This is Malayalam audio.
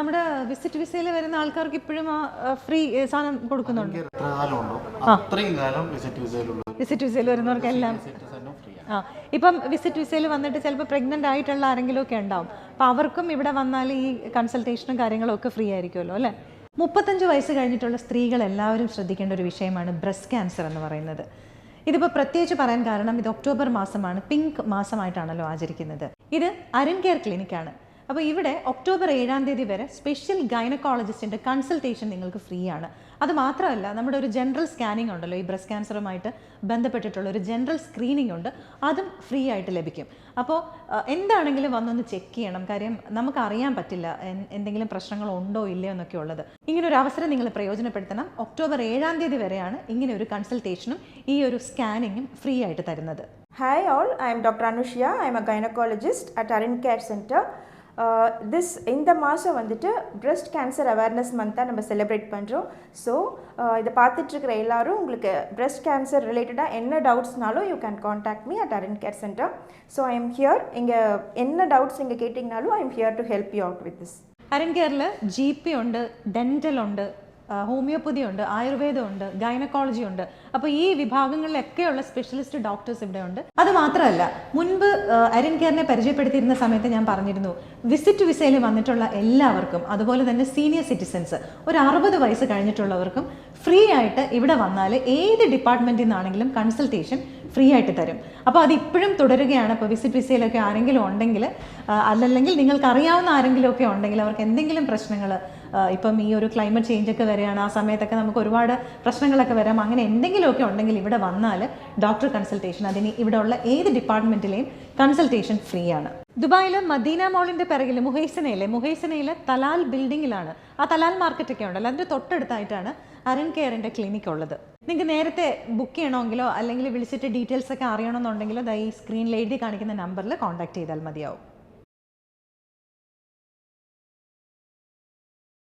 നമ്മുടെ വിസിറ്റ് വിസയിൽ വരുന്ന ആൾക്കാർക്ക് ഇപ്പോഴും ഫ്രീ സാധനം കൊടുക്കുന്നുണ്ട്. കാലം ഉണ്ടോ അത്രയും കാലം വിസിറ്റ് വിസയിലുള്ള വിസിറ്റ് വിസയിൽ വരുന്നവർക്കെല്ലാം. എല്ലാം ഫ്രീ ആ. ഇപ്പം വിസിറ്റ് വിസയിൽ വന്നിട്ട് ചിലപ്പോൾ പ്രഗ്നന്റ് ആയിട്ടുള്ള ആരെങ്കിലും ഒക്കെ ഉണ്ടാവും. അപ്പോൾ അവർക്കും ഇവിടെ വന്നാൽ ഈ കൺസൾട്ടേഷനും കാര്യങ്ങളും ഒക്കെ ഫ്രീ ആയിരിക്കുമല്ലോ അല്ലേ? മുപ്പത്തഞ്ച് വയസ്സ് കഴിഞ്ഞിട്ടുള്ള സ്ത്രീകൾ എല്ലാവരും ശ്രദ്ധിക്കേണ്ട ഒരു വിഷയമാണ് ബ്രസ്റ്റ് ക്യാൻസർ എന്ന് പറയുന്നത്. ഇതിപ്പോൾ പ്രത്യേകിച്ച് പറയാൻ കാരണം ഇത് ഒക്ടോബർ മാസമാണ് പിങ്ക് മാസമായിട്ടാണല്ലോ ആചരിക്കുന്നത്. ഇത് അരുൺ കെയർ ക്ലിനിക്കാണ് അപ്പോൾ ഇവിടെ ഒക്ടോബർ ഏഴാം തീയതി വരെ സ്പെഷ്യൽ ഗൈനക്കോളജിസ്റ്റിന്റെ കൺസൾട്ടേഷൻ നിങ്ങൾക്ക് ഫ്രീ ആണ് അത് മാത്രമല്ല നമ്മുടെ ഒരു ജനറൽ സ്കാനിംഗ് ഉണ്ടല്ലോ ഈ ബ്രസ്റ്റ് ക്യാൻസറുമായിട്ട് ബന്ധപ്പെട്ടിട്ടുള്ള ഒരു ജനറൽ സ്ക്രീനിംഗ് ഉണ്ട് അതും ഫ്രീ ആയിട്ട് ലഭിക്കും. അപ്പോൾ എന്താണെങ്കിലും വന്നൊന്ന് ചെക്ക് ചെയ്യണം. കാര്യം നമുക്ക് അറിയാൻ പറ്റില്ല എന്തെങ്കിലും പ്രശ്നങ്ങൾ ഉണ്ടോ ഇല്ലയോ എന്നൊക്കെ ഉള്ളത്. ഇങ്ങനെ ഒരു അവസരം നിങ്ങൾ പ്രയോജനപ്പെടുത്തണം. ഒക്ടോബർ ഏഴാം തീയതി വരെയാണ് ഇങ്ങനെ ഒരു കൺസൾട്ടേഷനും ഈ ഒരു സ്കാനിങ്ങും ഫ്രീ ആയിട്ട് തരുന്നത്. Hi all I'm doctor Anushya I'm a gynaecologist at Arun care Center. Uh, this இந்த மாதம் வந்துட்டு breast cancer awareness மந்த்தாக நம்ம செலிப்ரேட் பண்ணுறோம் ஸோ இதை பார்த்துட்ருக்கிற எல்லாரும் உங்களுக்கு breast cancer ரிலேட்டடாக என்ன டவுட்ஸ்னாலும் you can contact me at Arin care centre so I am here இங்கே என்ன டவுட்ஸ் நீங்கள் கேட்டிங்கனாலும் I am here to help you out with this Aran കെയറിൽ ജി പി ഉണ്ട് ഡെൻറ്റൽ ഉണ്ട് ആ, ഹോമിയോപ്പതി ഉണ്ട് ആയുർവേദം ഉണ്ട് ഗൈനക്കോളജി ഉണ്ട്. അപ്പോൾ ഈ വിഭാഗങ്ങളിലൊക്കെയുള്ള സ്പെഷ്യലിസ്റ്റ് ഡോക്ടേഴ്സ് ഇവിടെ ഉണ്ട് അത് മാത്രമല്ല മുൻപ് അരുൺ കെയറിനെ പരിചയപ്പെടുത്തിയിരുന്ന സമയത്ത് ഞാൻ പറഞ്ഞിരുന്നു വിസിറ്റ് വിസയിൽ വന്നിട്ടുള്ള എല്ലാവർക്കും അതുപോലെ തന്നെ സീനിയർ സിറ്റിസൻസ് ഒരു അറുപത് വയസ്സ് കഴിഞ്ഞിട്ടുള്ളവർക്കും ഫ്രീ ആയിട്ട് ഇവിടെ വന്നാൽ ഏത് ഡിപ്പാർട്ട്മെന്റിൽ നിന്നാണെങ്കിലും കൺസൾട്ടേഷൻ ഫ്രീ ആയിട്ട് തരും. അപ്പോൾ അത് ഇപ്പോഴും തുടരുകയാണ്. ഇപ്പോൾ വിസിറ്റ് വിസയിലൊക്കെ ആരെങ്കിലും ഉണ്ടെങ്കിൽ അല്ലെങ്കിൽ നിങ്ങൾക്ക് അറിയാവുന്ന ആരെങ്കിലും ഒക്കെ ഉണ്ടെങ്കിൽ അവർക്ക് എന്തെങ്കിലും പ്രശ്നങ്ങൾ ഇപ്പം ഈ ഒരു ക്ലൈമറ്റ് ചേഞ്ച് ഒക്കെ വരികയാണ് ആ സമയത്തൊക്കെ നമുക്ക് ഒരുപാട് പ്രശ്നങ്ങളൊക്കെ വരാം. അങ്ങനെ എന്തെങ്കിലുമൊക്കെ ഉണ്ടെങ്കിൽ ഇവിടെ വന്നാൽ ഡോക്ടർ കൺസൾട്ടേഷൻ അതിന് ഇവിടെ ഉള്ള ഏത് ഡിപ്പാർട്ട്മെന്റിലെയും കൺസൾട്ടേഷൻ ഫ്രീ ആണ്. ദുബായിലെ മദീന മോളിന്റെ പിറകിൽ മുഹൈസനയിലെ മുഹൈസനയിലെ തലാൽ ബിൽഡിങ്ങിലാണ് ആ തലാൽ മാർക്കറ്റൊക്കെ ഉണ്ടല്ലോ അതിന്റെ തൊട്ടടുത്തായിട്ടാണ് അരുൺ കെയറിന്റെ ക്ലിനിക് ഉള്ളത്. നിങ്ങൾക്ക് നേരത്തെ ബുക്ക് ചെയ്യണമെങ്കിലോ അല്ലെങ്കിൽ വിളിച്ചിട്ട് ഡീറ്റെയിൽസ് ഒക്കെ അറിയണമെന്നുണ്ടെങ്കിലോ ദാ ഈ സ്ക്രീനിൽ എഴുതി കാണിക്കുന്ന നമ്പറിൽ കോൺടാക്ട് ചെയ്താൽ മതിയാവും.